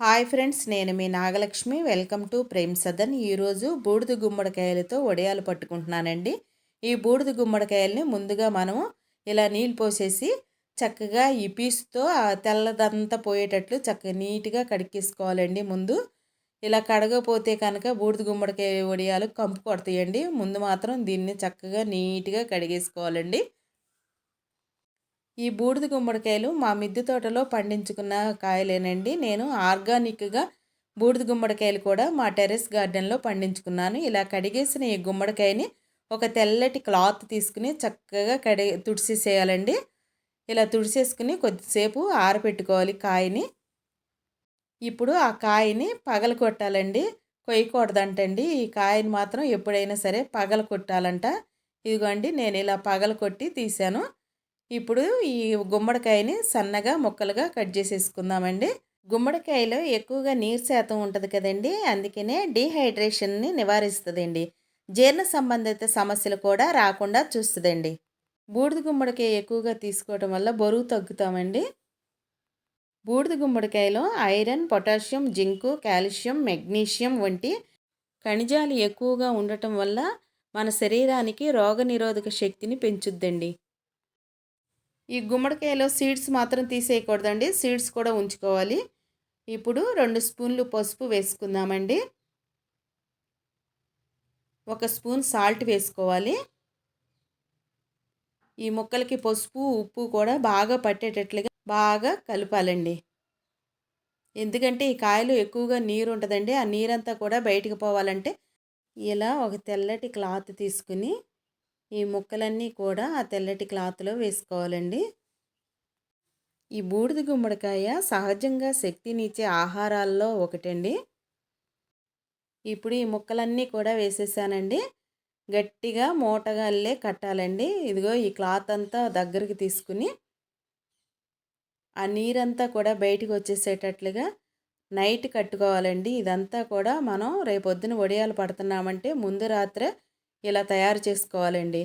Hi friends నేను మీ Nagalakshmi. Welcome to Prem Sadan. ఈరోజు బూడిద గుమ్మడికాయలతో వడియాలు పట్టుకుంటున్నానండి. ఈ బూడిద గుమ్మడికాయల్ని ముందుగా మనము ఇలా నీళ్ళు పోసేసి చక్కగా ఈ పీసుతో ఆ తెల్లదంతా పోయేటట్లు చక్కగా నీట్గా కడిగేసుకోవాలండి ముందు. ఇలా కడగపోతే కనుక బూడిద గుమ్మడికాయ వడియాలు కంపు కొడతాయండి. ముందు మాత్రం దీన్ని చక్కగా నీట్గా కడిగేసుకోవాలండి. ఈ బూడిద గుమ్మడికాయలు మా మిద్దె తోటలో పండించుకున్న కాయలేనండి. నేను ఆర్గానిక్గా బూడిద గుమ్మడికాయలు కూడా మా టెర్రస్ గార్డెన్లో పండించుకున్నాను. ఇలా కడిగేసిన ఈ గుమ్మడికాయని ఒక తెల్లటి క్లాత్ తీసుకుని చక్కగా కడి తుడిసేసేయాలండి. ఇలా తుడిసేసుకుని కొద్దిసేపు ఆరబెట్టుకోవాలి కాయని. ఇప్పుడు ఆ కాయని పగల కొట్టాలండి కొయ్యకూడదంటండి. ఈ కాయని మాత్రం ఎప్పుడైనా సరే పగల కొట్టాలంట ఇదిగోండి నేను ఇలా పగల కొట్టి తీశాను. ఇప్పుడు ఈ గుమ్మడికాయని సన్నగా ముక్కలుగా కట్ చేసేసుకుందామండి. గుమ్మడికాయలో ఎక్కువగా నీరు శాతం ఉంటుంది కదండి అందుకనే డీహైడ్రేషన్ని నివారిస్తుందండి. జీర్ణ సంబంధిత సమస్యలు కూడా రాకుండా చూస్తుందండి. బూడిద గుమ్మడికాయ ఎక్కువగా తీసుకోవడం వల్ల బరువు తగ్గుతామండి. బూడిద గుమ్మడికాయలో iron potassium zinc calcium magnesium వంటి ఖనిజాలు ఎక్కువగా ఉండటం వల్ల మన శరీరానికి రోగనిరోధక శక్తిని పెంచుద్దండి. ఈ గుమ్మడికాయలో సీడ్స్ మాత్రం తీసేయకూడదండి. సీడ్స్ కూడా ఉంచుకోవాలి. ఇప్పుడు రెండు స్పూన్లు పసుపు వేసుకుందామండి. ఒక స్పూన్ సాల్ట్ వేసుకోవాలి. ఈ ముక్కలకి పసుపు ఉప్పు కూడా బాగా పట్టేటట్లుగా బాగా కలపాలండి. ఎందుకంటే ఈ కాయలు ఎక్కువగా నీరు ఉంటుందండి. ఆ నీరంతా కూడా బయటకు పోవాలంటే ఇలా ఒక తెల్లటి క్లాత్ తీసుకుని ఈ ముక్కలన్నీ కూడా ఆ తెల్లటి క్లాత్లో వేసుకోవాలండి. ఈ బూడిద గుమ్మడికాయ సహజంగా శక్తినిచ్చే ఆహారాల్లో ఒకటండి. ఇప్పుడు ఈ ముక్కలన్నీ కూడా వేసేసానండి. గట్టిగా మూటగా అల్లే కట్టాలండి. ఇదిగో ఈ క్లాత్ అంతా దగ్గరికి తీసుకుని ఆ నీరంతా కూడా బయటికి వచ్చేసేటట్లుగా నైట్ కట్టుకోవాలండి. ఇదంతా కూడా మనం రేపొద్దున వడియాలు పడుతున్నామంటే ముందు రాత్రే ఇలా తయారు చేసుకోవాలండి.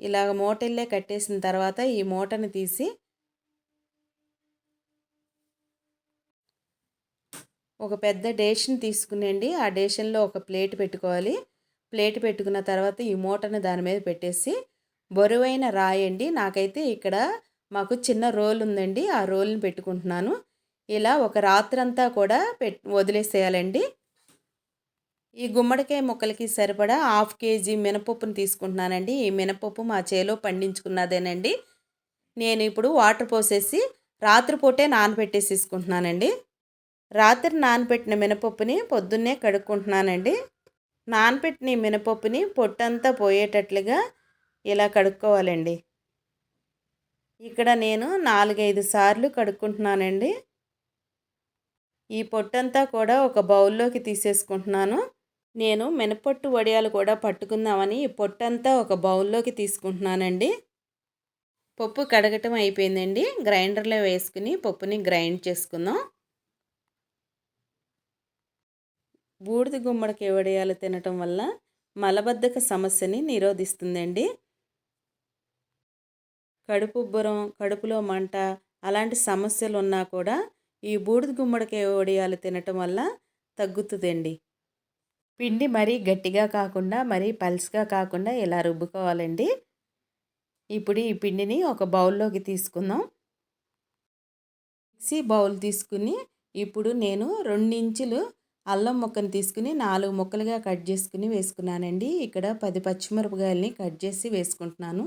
ఇలాగ మూటల్లే కట్టేసిన తర్వాత ఈ మూటని తీసి ఒక పెద్ద డేషన్ తీసుకునండి. ఆ డేషన్లో ఒక ప్లేట్ పెట్టుకోవాలి. ప్లేట్ పెట్టుకున్న తర్వాత ఈ మూటను దాని మీద పెట్టేసి బరువైన రాయండి నాకైతే ఇక్కడ మాకు చిన్న రోల్ ఉందండి. ఆ రోల్ని పెట్టుకుంటున్నాను. ఇలా ఒక రాత్రంతా కూడా పెట్ వదిలేసేయాలండి. ఈ గుమ్మడికాయ ముక్కలకి సరిపడా హాఫ్ కేజీ మినపప్పును తీసుకుంటున్నానండి. ఈ మినపప్పు మా చేలో పండించుకున్నదేనండి. నేను ఇప్పుడు వాటర్ పోసేసి రాత్రిపూటే నానబెట్టేసేసుకుంటున్నానండి రాత్రి నానబెట్టిన మినపప్పుని పొద్దున్నే కడుక్కుంటున్నానండి. నానబెట్టిన మినపప్పుని పొట్టంతా పోయేటట్లుగా ఇలా కడుక్కోవాలండి. ఇక్కడ నేను నాలుగైదు సార్లు కడుక్కుంటున్నానండి. ఈ పొట్టంతా కూడా ఒక బౌల్లోకి తీసేసుకుంటున్నాను. నేను మినపట్టు వడియాలు కూడా పట్టుకుందామని పొట్టంతా ఒక బౌల్లోకి తీసుకుంటున్నానండి. పప్పు కడగటం అయిపోయిందండి. గ్రైండర్లో వేసుకుని పప్పుని గ్రైండ్ చేసుకుందాం. బూడిద గుమ్మడికి వడియాలు తినటం వల్ల మలబద్ధక సమస్యని నిరోధిస్తుందండి. కడుపు ఉబ్బరం కడుపులో మంట అలాంటి సమస్యలు ఉన్నా కూడా ఈ బూడిద గుమ్మడికాయ వడియాలు తినటం వల్ల తగ్గుతుందండి. పిండి మరీ గట్టిగా కాకుండా మరీ పల్స్గా కాకుండా ఇలా రుబ్బుకోవాలండి? ఇప్పుడు ఈ పిండిని ఒక బౌల్లోకి తీసుకుందాం. మిక్సీ బౌల్ తీసుకుని ఇప్పుడు నేను ఇంచులు అల్లం ముక్కను తీసుకుని నాలుగు ముక్కలుగా కట్ చేసుకుని వేసుకున్నానండి. ఇక్కడ పది పచ్చిమిరపకాయలని కట్ చేసి వేసుకుంటున్నాను.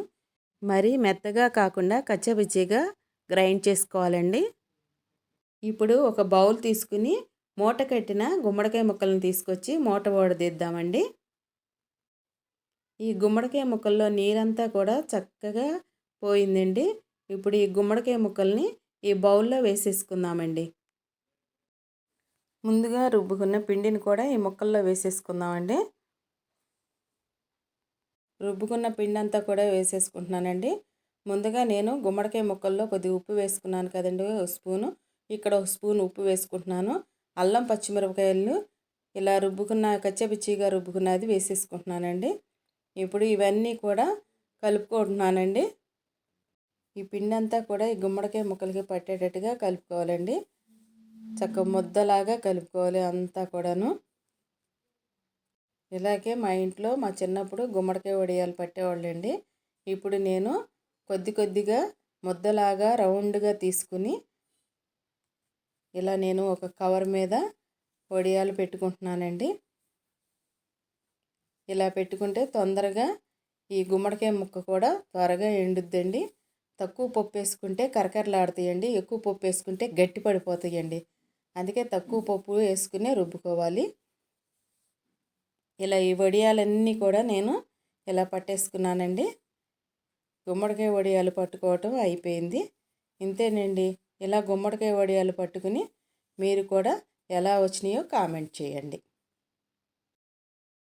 మరీ మెత్తగా కాకుండా కచ్చబిచ్చిగా గ్రైండ్ చేసుకోవాలండి. ఇప్పుడు ఒక బౌల్ తీసుకుని మూట కట్టిన గుమ్మడికాయ ముక్కలను తీసుకొచ్చి మూట ఓడదీద్దామండి ఈ గుమ్మడికాయ ముక్కల్లో నీరంతా కూడా చక్కగా పోయిందండి. ఇప్పుడు ఈ గుమ్మడికాయ ముక్కల్ని ఈ బౌల్లో వేసేసుకుందామండి. ముందుగా రుబ్బుకున్న పిండిని కూడా ఈ ముక్కల్లో వేసేసుకుందామండి. రుబ్బుకున్న పిండి అంతా కూడా వేసేసుకుంటున్నానండి. ముందుగా నేను గుమ్మడికాయ ముక్కల్లో కొద్దిగా ఉప్పు వేసుకున్నాను కదండి స్పూను. ఇక్కడ ఒక స్పూన్ ఉప్పు వేసుకుంటున్నాను. అల్లం పచ్చిమిరపకాయలు ఇలా రుబ్బుకున్న కచ్చపిచ్చిగా రుబ్బుకున్నది వేసేసుకుంటున్నానండి. ఇప్పుడు ఇవన్నీ కూడా కలుపుకుంటున్నానండి. ఈ పిండి అంతా కూడా ఈ గుమ్మడికాయ ముక్కలకి పట్టేటట్టుగా కలుపుకోవాలండి. చక్క ముద్దలాగా కలుపుకోవాలి అంతా కూడాను. ఇలాగే మా ఇంట్లో మా చిన్నప్పుడు గుమ్మడికాయ వడియాలు పట్టేవాళ్ళండి. ఇప్పుడు నేను కొద్ది కొద్దిగా ముద్దలాగా రౌండ్గా తీసుకుని ఇలా నేను ఒక కవర్ మీద వడియాలు పెట్టుకుంటున్నానండి. ఇలా పెట్టుకుంటే తొందరగా ఈ గుమ్మడికాయ ముక్క కూడా త్వరగా ఎండుద్దండి. తక్కువ పప్పు వేసుకుంటే కరకరలాడుతాయండి ఎక్కువ పప్పు వేసుకుంటే గట్టి పడిపోతాయండి. అందుకే తక్కువ పప్పు వేసుకునే రుబ్బుకోవాలి. ఇలా ఈ వడియాలన్నీ కూడా నేను ఇలా పట్టేసుకున్నానండి. గుమ్మడికాయ వడియాలు పట్టుకోవటం అయిపోయింది. ఇంతేనండి. ఇలా గుమ్మడికాయ వడియాలు పట్టుకుని మీరు కూడా ఎలా వచ్చినాయో కామెంట్ చేయండి.